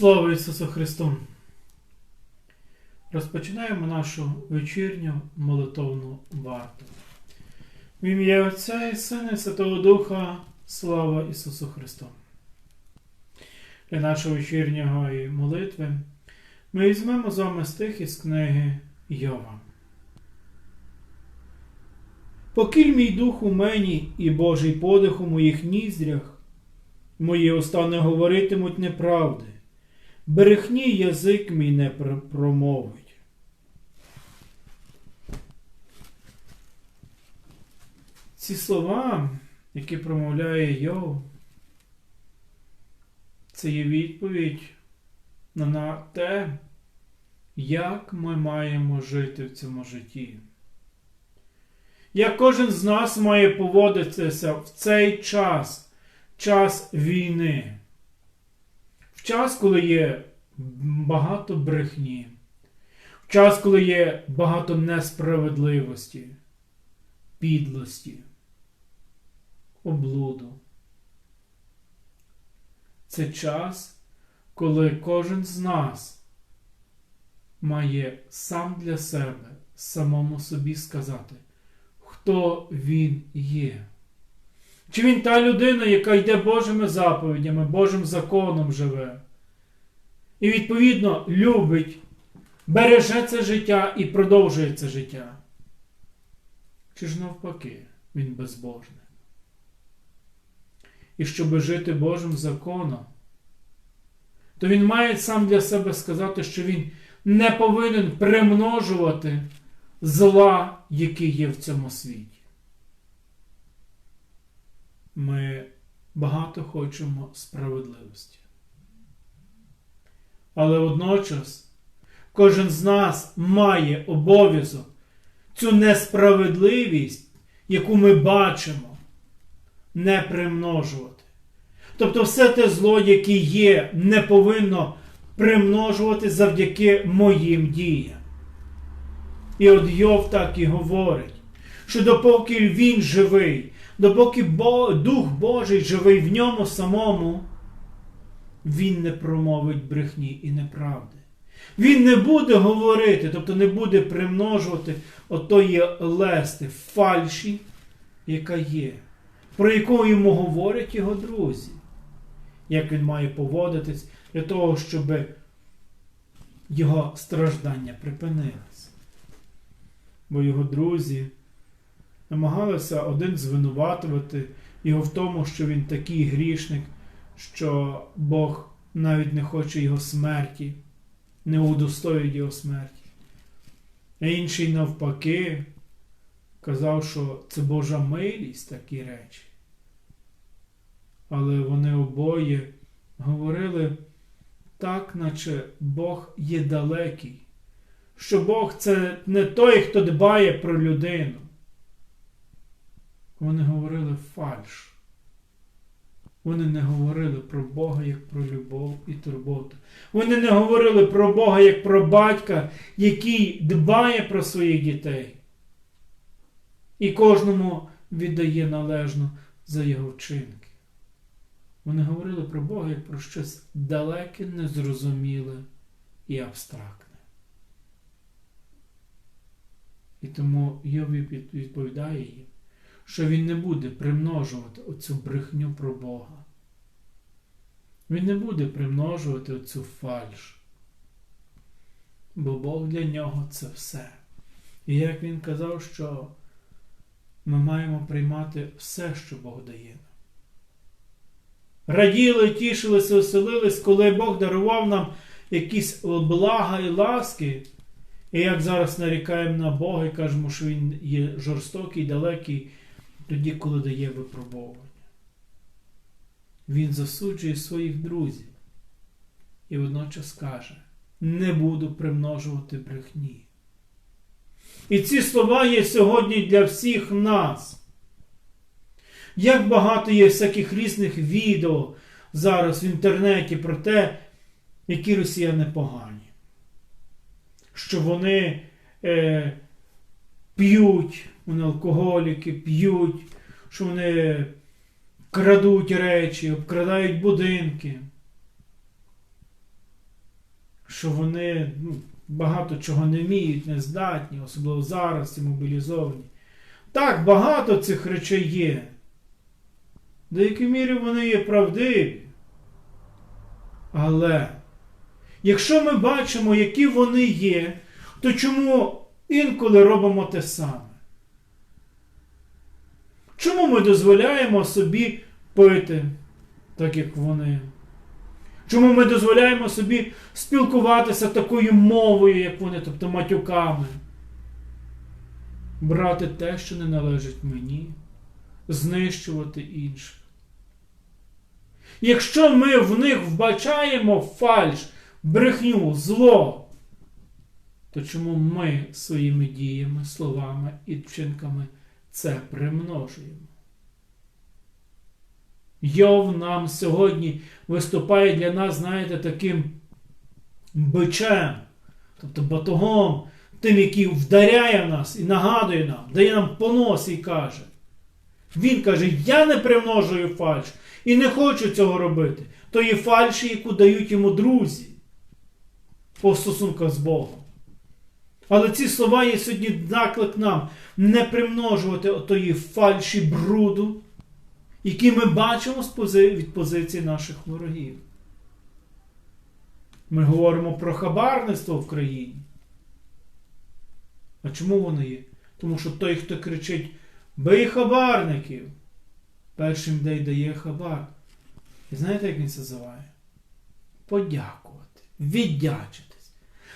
Слава Ісусу Христу! Розпочинаємо нашу вечірню молитовну варту. В ім'я Отця і Сина і Святого Духа, слава Ісусу Христу! Для нашого вечірнього молитви ми візьмемо з вами стих із книги Йова. Покіль мій дух у мені і Божий подих у моїх ніздрях, мої уста не говоритимуть неправди, брехні язик мій не промовить. Ці слова, які промовляє Йов, це є відповідь на- те, як ми маємо жити в цьому житті. Як кожен з нас має поводитися в цей час, час війни, в час, коли є багато брехні, в час, коли є багато несправедливості, підлості, облуду. Це час, коли кожен з нас має сам для себе, самому собі сказати, хто він є. Чи він та людина, яка йде Божими заповідями, Божим законом живе. І відповідно любить, береже це життя і продовжує це життя. Чи ж навпаки, він безбожний. І щоб жити Божим законом, то він має сам для себе сказати, що він не повинен примножувати зла, які є в цьому світі. Ми багато хочемо справедливості. Але водночас кожен з нас має обов'язок цю несправедливість, яку ми бачимо, не примножувати. Тобто все те зло, яке є, не повинно примножувати завдяки моїм діям. І от Йов так і говорить, що допоки він живий, допоки Бо- Дух Божий живий в ньому самому, він не промовить брехні і неправди. Він не буде говорити, тобто не буде примножувати отої лести, фальші, яка є, про яку йому говорять його друзі, як він має поводитись для того, щоб його страждання припинилися. Бо його друзі намагалися один звинуватувати його в тому, що він такий грішник, що Бог навіть не хоче його смерті, не удостоїть його смерті. А інший навпаки казав, що це Божа милість такі речі. Але вони обоє говорили так, наче Бог є далекий, що Бог це не той, хто дбає про людину. Вони говорили фальш. Вони не говорили про Бога як про любов і турботу. Вони не говорили про Бога як про батька, який дбає про своїх дітей. І кожному віддає належно за його вчинки. Вони говорили про Бога як про щось далеке, незрозуміле і абстрактне. І тому Йові відповідає їм, що він не буде примножувати оцю брехню про Бога. Він не буде примножувати оцю фальш. Бо Бог для нього це все. І як він казав, що ми маємо приймати все, що Бог дає нам. Раділи, тішилися, оселились, коли Бог дарував нам якісь блага і ласки. І як зараз нарікаємо на Бога і кажемо, що Він є жорстокий, далекий, тоді, коли дає випробовування. Він засуджує своїх друзів і водночас каже: не буду примножувати брехні. І ці слова є сьогодні для всіх нас. Як багато є всяких різних відео зараз в інтернеті про те, які росіяни погані. Що вони е, п'ють, вони алкоголіки, п'ють, що вони крадуть речі, обкрадають будинки. що вони ну, багато чого не вміють, не здатні, особливо зараз ці мобілізовані. Так, багато цих речей є. В деякій мірі вони є правдиві. Але якщо ми бачимо, які вони є, то чому інколи робимо те саме? Чому ми дозволяємо собі пити, так як вони? Чому ми дозволяємо собі спілкуватися такою мовою, як вони, тобто матюками? Брати те, що не належить мені, знищувати інших. Якщо ми в них вбачаємо фальш, брехню, зло, то чому ми своїми діями, словами і вчинками це примножуємо? Йов нам сьогодні виступає для нас, знаєте, таким бичем, тобто батогом, тим, який вдаряє нас і нагадує нам, дає нам понос і каже. Він каже: Я не примножую фальш і не хочу цього робити. То є фальші, яку дають йому друзі по стосунках з Богом. Але ці слова є сьогодні наклик нам не примножувати отої фальші бруду, які ми бачимо від позиції наших ворогів. Ми говоримо про хабарництво в країні. А чому воно є? Тому що той, хто кричить Бий хабарників, першим де дає хабар. І знаєте, як він це називає? Подякувати, віддячитись.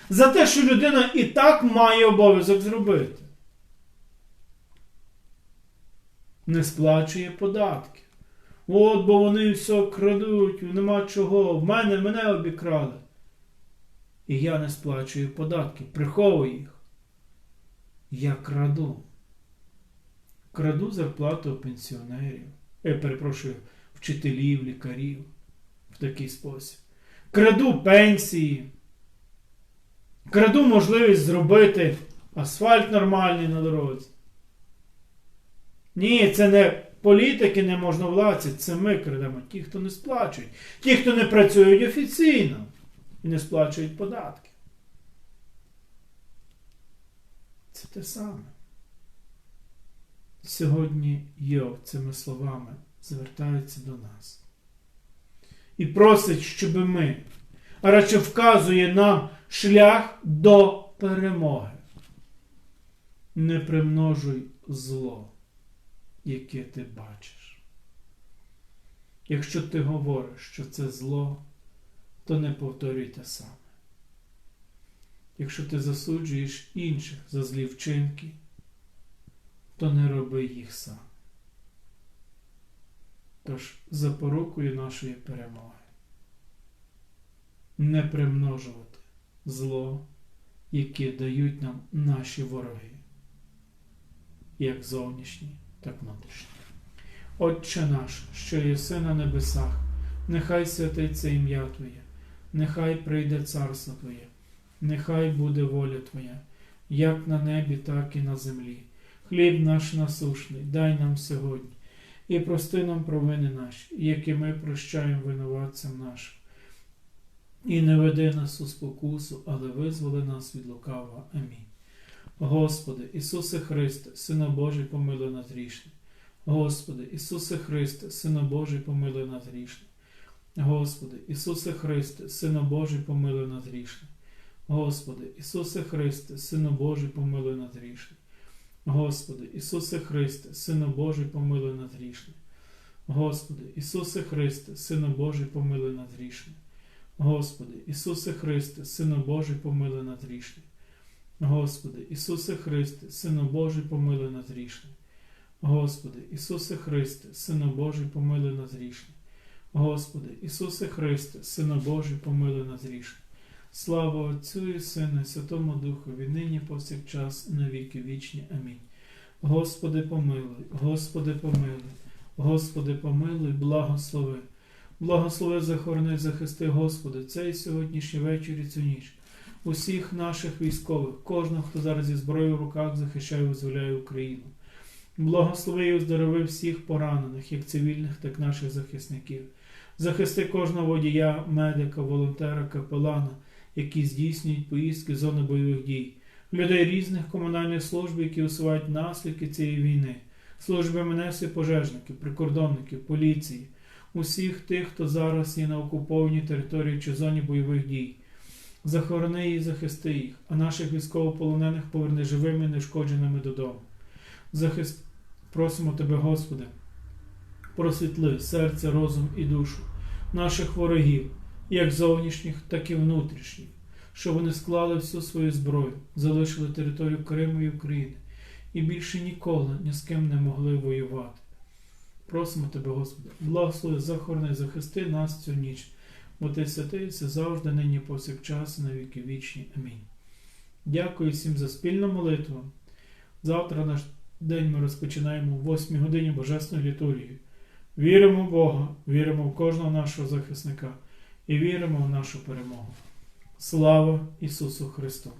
За те, що людина і так має обов'язок зробити. Не сплачує податки. От, бо вони все крадуть, нема чого. В мене мене обікрали. І я не сплачую податки, приховую їх. Я краду. Краду зарплату пенсіонерів. Я перепрошую, вчителів, лікарів в такий спосіб. Краду пенсії. Краду можливість зробити асфальт нормальний на дорозі. Ні, це не політики, не можновладці, це ми крадемо. Ті, хто не сплачують. Ті, хто не працюють офіційно і не сплачують податки. Це те саме. Сьогодні Йов цими словами звертається до нас і просить, щоб ми, радше вказує нам шлях до перемоги. Не примножуй зло, яке ти бачиш. Якщо ти говориш, що це зло, то не повторюй те саме. Якщо ти засуджуєш інших за злі вчинки, то не роби їх сам. Тож запорукою нашої перемоги не примножувати зло, яке дають нам наші вороги, як зовнішні, так внутрішні. Отче наш, що єси на небесах, нехай святиться ім'я Твоє, нехай прийде царство Твоє, нехай буде воля Твоя, як на небі, так і на землі. Хліб наш насушний, дай нам сьогодні, і прости нам провини наші, які ми прощаємо винуватцям нашим. І не веди нас у спокусу, але визволи нас від лукавого. Амінь. Господи, Ісусе Христе, Сина Божий, помилуй нас грішне. Господи, Ісусе Христе, Сина Божий, помилуй нас грішне. Господи, Ісусе Христе, Сина Божий, помилуй нас грішне. Господи, Ісусе Христе, Сина Божий, помилуй нас грішне. Господи, Ісусе Христе, Сину Божий, помилуй нас грішне. Господи, Ісусе Христе, Сину Божий, помилуй нас грішне. Господи, Ісусе Христе, Сину Божий, помилуй нас грішне. Господи, Ісусе Христе, Сину Божий, помилуй нас грішне. Господи, Ісусе Христе, Сину Божий, помилуй нас грішне. Господи, Ісусе Христе, Сину Божий, помилуй нас грішне. Слава Отцю і Сину, і Святому Духові, нині повсякчас, на віки вічні. Амінь. Господи, помилуй, Господи, помилуй, Господи, помилуй, благослови. Благослови, захорони, захисти, Господи, цей сьогоднішній вечір і цю ніч. Усіх наших військових, кожного, хто зараз зі зброєю в руках захищає і визволяє Україну. Благослови і оздорови всіх поранених, як цивільних, так і наших захисників. Захисти кожного водія, медика, волонтера, капелана, які здійснюють поїздки в зони бойових дій, людей різних комунальних служб, які усувають наслідки цієї війни, служби МНС і пожежників, прикордонників, поліції, усіх тих, хто зараз є на окупованій території чи зоні бойових дій. Захорони і захисти їх, а наших військовополонених поверни живими нешкодженими додому. Захист... Просимо Тебе, Господи, просвітли серце, розум і душу наших ворогів, як зовнішніх, так і внутрішніх, щоб вони склали всю свою зброю, залишили територію Криму і України і більше ніколи ні з ким не могли воювати. Просимо Тебе, Господи, благослови, захорони, захисти нас цю ніч, бо Ти святий, все завжди, нині, повсякчас, і на віки вічні. Амінь. Дякую всім за спільну молитву. Завтра наш день ми розпочинаємо в 8 годині Божественної літургії. Віримо в Бога, віримо в кожного нашого захисника і віримо в нашу перемогу. Слава Ісусу Христу!